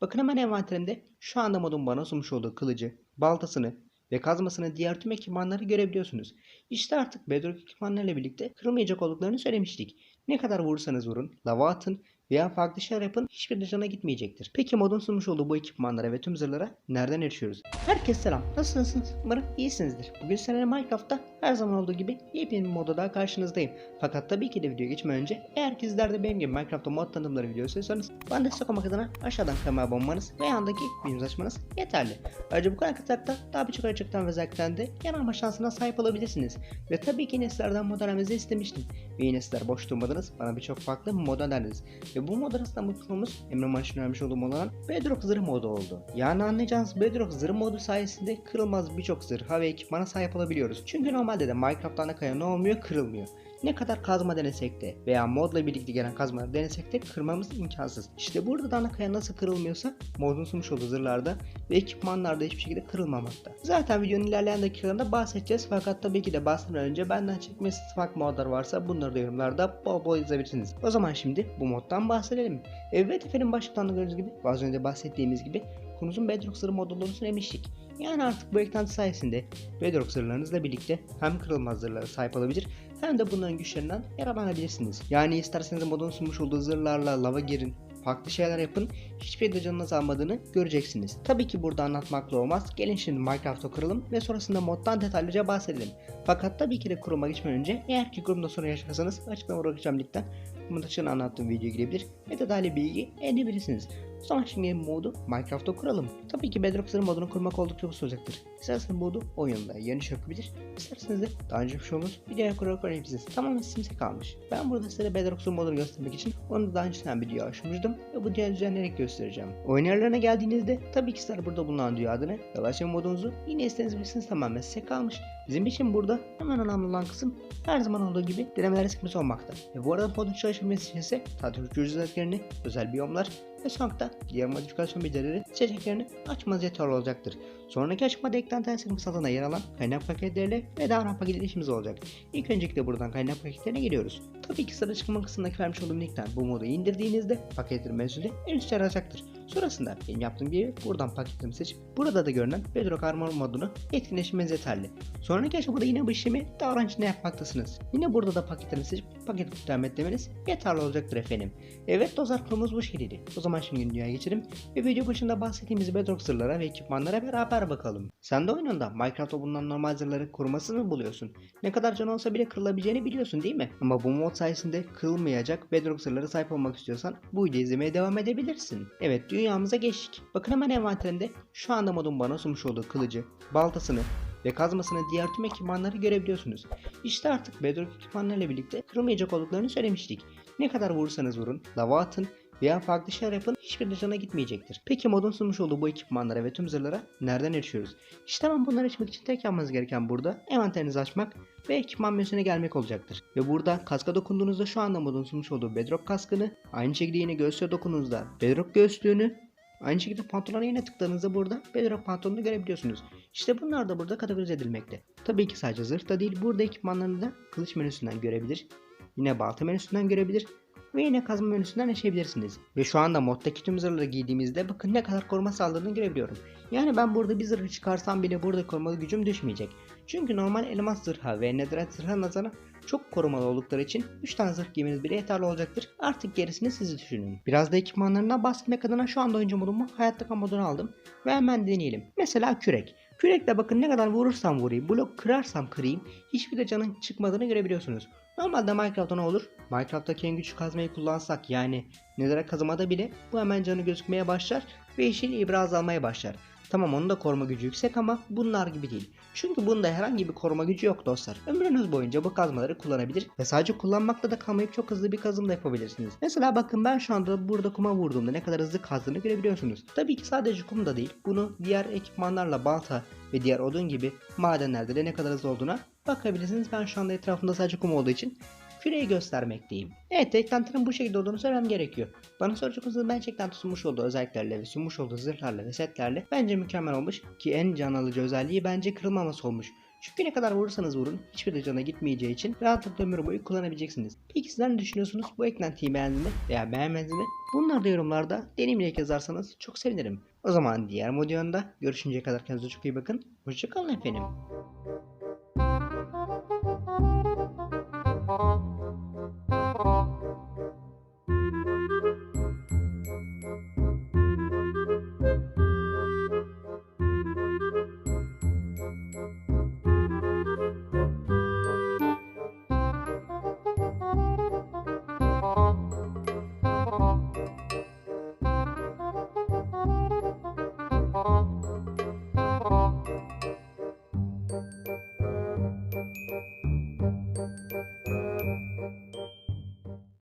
Bakın hemen envanterimde şu anda modun bana sunmuş olduğu kılıcı, baltasını ve kazmasını diğer tüm ekipmanları görebiliyorsunuz. İşte artık Bedrock ekipmanlarıyla birlikte kırılmayacak olduklarını söylemiştik. Ne kadar vurursanız vurun, lava atın veya farklı şeyler yapın hiçbir cana gitmeyecektir. Peki modun sunmuş olduğu bu ekipmanlara ve tüm zırhlara nereden erişiyoruz? Herkese selam. Nasılsınız? Umarım iyisinizdir. Bugün seninle Minecraft'ta her zaman olduğu gibi yepyeni bir modda daha karşınızdayım. Fakat tabii ki de videoya geçmeden önce eğer ki sizler de benim gibi Minecraft'ta mod tanıtımları videosu istiyorsanız bana destek olmak adına aşağıdan kanalıma abone olmanız ve yandaki bildirim açmanız yeterli. Ayrıca bu kadar katıkta daha birçok açıktan ve özellikten de yanılma şansına sahip olabilirsiniz. Ve tabii ki yine sizlerden mod önermenizi istemiştim. Ve yine sizler boş durmadınız. Bana birçok farklı mod önerdiniz. Ve bu mod arasında mutluluğumuz Emre Manşin vermiş olduğum olan Bedrock zırh modu oldu. Yani anlayacağınız Bedrock zırh modu sayesinde kırılmaz birçok zırha ve ekipmana sahip olabiliyoruz. Çünkü normalde de Minecraft'ta ana kaya ne olmuyor kırılmıyor. Ne kadar kazma denesek de veya modla birlikte gelen kazmaları denesek de kırmamız imkansız. İşte burada da ana kaya nasıl kırılmıyorsa modun sunmuş olduğu zırhlarda ve ekipmanlarda hiçbir şekilde kırılmamakta. Zaten videonun ilerleyen dakikalarında bahsedeceğiz fakat tabii ki de bahsetmeden önce benden çekmesi farklı modlar varsa bunları da yorumlarda bol bol yazabilirsiniz. O zaman şimdi bu moddan bahsedelim. Evet efendim başlıktan da gördüğünüz gibi az önce bahsettiğimiz gibi konumuzun Bedrock zırhı mod olduğunu söylemiştik. Yani artık bu eklenti sayesinde Bedrock zırhlarınızla birlikte hem kırılmaz zırhlara sahip olabilir hem de bunların güçlerinden yararlanabilirsiniz. Yani isterseniz modun sunmuş olduğu zırhlarla lava girin, farklı şeyler yapın, hiçbir de canınız almadığını göreceksiniz. Tabii ki burada anlatmakla olmaz. Gelin şimdi Minecraft'a kuralım ve sonrasında moddan detaylıca bahsedelim. Fakat tabii ki de kuruma geçmeden önce eğer ki kurumda sorun yaşarsanız açıklama bırakacağım linkten bunun dışında anlattığım videoya girebilir ve detaylı bilgi edinebilirsiniz. Zaman şimdi modu Minecraft'ta kuralım. Tabii ki Bedrock zırh modunu kurmak oldukça basit olacaktır. İsterseniz modu oyunda yeni çökübilir. İsterseniz de daha önce bir şey videoya kurarak öğrenebilirsiniz. Tamamen size kalmış. Ben burada size Bedrock zırh modunu göstermek için onu da daha önceden video açmıştım ve bu diğer düzenleyerek göstereceğim. Oyun yerlerine geldiğinizde tabii ki sizler burada bulunan dünya adını yavaşça modunuzu yine istediğiniz bilirsiniz tamamen size kalmış. Bizim için burada hemen önemli olan kısım her zaman olduğu gibi denemeler sıkması olmakta. Ve bu arada modun çalışabilmesi için ise tatil özelliklerini, özel biyomlar ve sonunda diğer modifikasyon bilgileri seçeneklerini açmanız yeterli olacaktır. Sonraki açmada eklenti sıkıntı satına yer alan kaynak paketleriyle ve davran paketi işimiz olacak. İlk öncelikle buradan kaynak paketlerine geliyoruz. Tabii ki sıra çıkma kısmındaki vermiş olduğum linkten bu modu indirdiğinizde paketlerin mevzulu en üstte arayacaktır. Sonrasında benim yaptığım gibi buradan paketimi seçip burada da görünen Bedrock Armor modunu etkinleşmeniz yeterli. Sonraki aşamada yine bu işlemi davran içinde yapmaktasınız. Yine burada da paketlerini seçip paketi devam etmeniz yeterli olacaktır efendim. Evet dostlar konumuz bu şekilde. O zaman şimdi dünyaya geçelim ve video başında bahsettiğimiz Bedrock zırhlara ve ekipmanlara beraber bakalım. Sen de oyununda Minecraft'ta bulunan normal zırhları korumasını mı buluyorsun? Ne kadar can olsa bile kırılabileceğini biliyorsun değil mi? Ama bu mod sayesinde kırılmayacak Bedrock zırhlara sahip olmak istiyorsan bu videoyu izlemeye devam edebilirsin. Evet dünyamıza geçtik. Bakın hemen envanterinde şu anda modun bana sunmuş olduğu kılıcı, baltasını, ve kazmasını diğer tüm ekipmanları görebiliyorsunuz. İşte artık Bedrock ekipmanlarıyla birlikte kırılmayacak olduklarını söylemiştik. Ne kadar vurursanız vurun, lava atın veya farklı şeyler yapın hiçbir cana gitmeyecektir. Peki modun sunmuş olduğu bu ekipmanlara ve tüm zırhlara nereden erişiyoruz? İşte ben bunları açmak için tek yapmanız gereken burada envanterinizi açmak ve ekipman menüsüne gelmek olacaktır. Ve burada kaska dokunduğunuzda şu anda modun sunmuş olduğu Bedrock kaskını, aynı şekilde yine göğsüne dokunduğunuzda Bedrock göğüslüğünü, Aynı şekilde pantolona yine tıkladığınızda burada Bedrock pantolonunu görebiliyorsunuz. İşte bunlar da burada kategorize edilmekte. Tabii ki sadece zırh da değil burada ekipmanlarını da kılıç menüsünden görebilir. Yine balta menüsünden görebilir ve yine kazma menüsünden yaşayabilirsiniz. Ve şu anda moddaki tüm zırhları giydiğimizde bakın ne kadar koruma sağladığını görebiliyorum. Yani ben burada bir zırhı çıkarsam bile burada korumalı gücüm düşmeyecek. Çünkü normal elmas zırha ve netherite zırha nazaran çok korumalı oldukları için 3 tane zırh giymeniz bile yeterli olacaktır. Artık gerisini siz düşünün. Biraz da ekipmanlarından bahsetmek adına şu anda oyuncu modumu hayatta kal aldım ve hemen deneyelim. Mesela kürek. Kürekle bakın ne kadar vurursam vurayım, blok kırarsam kırayım hiçbir de canın çıkmadığını görebiliyorsunuz. Normalde Minecraft'ta ne olur? Minecraft'taki en güçlü kazmayı kullansak yani Nether'a kazmada bile bu hemen canı gözükmeye başlar ve yeşil ibra azalmaya başlar. Tamam onun da koruma gücü yüksek ama bunlar gibi değil. Çünkü bunda herhangi bir koruma gücü yok dostlar. Ömrünüz boyunca bu kazmaları kullanabilir ve sadece kullanmakla da kalmayıp çok hızlı bir kazım da yapabilirsiniz. Mesela bakın ben şu anda burada kuma vurduğumda ne kadar hızlı kazdığını görebiliyorsunuz. Tabii ki sadece kum da değil. Bunu diğer ekipmanlarla balta ve diğer odun gibi madenlerde de ne kadar hızlı olduğuna Bakabilirsiniz ben şu anda etrafımda sadece kum olduğu için küreyi göstermekteyim. Evet eklentinin bu şekilde olduğunu söylemem gerekiyor. Bana soracak olursanız ben eklenti sunmuş olduğu özelliklerle ve sunmuş olduğu zırhlarla ve setlerle bence mükemmel olmuş ki en can alıcı özelliği bence kırılmaması olmuş. Çünkü ne kadar vurursanız vurun hiçbir de cana gitmeyeceği için rahatlıkla ömür boyu kullanabileceksiniz. Peki sizler ne düşünüyorsunuz bu eklentiyi beğendiniz mi veya beğenmediniz mi? Bunları da yorumlarda deneyimleyerek yazarsanız çok sevinirim. O zaman diğer modyonda görüşünceye kadar kendinize çok iyi bakın. Hoşçakalın efendim. Oh.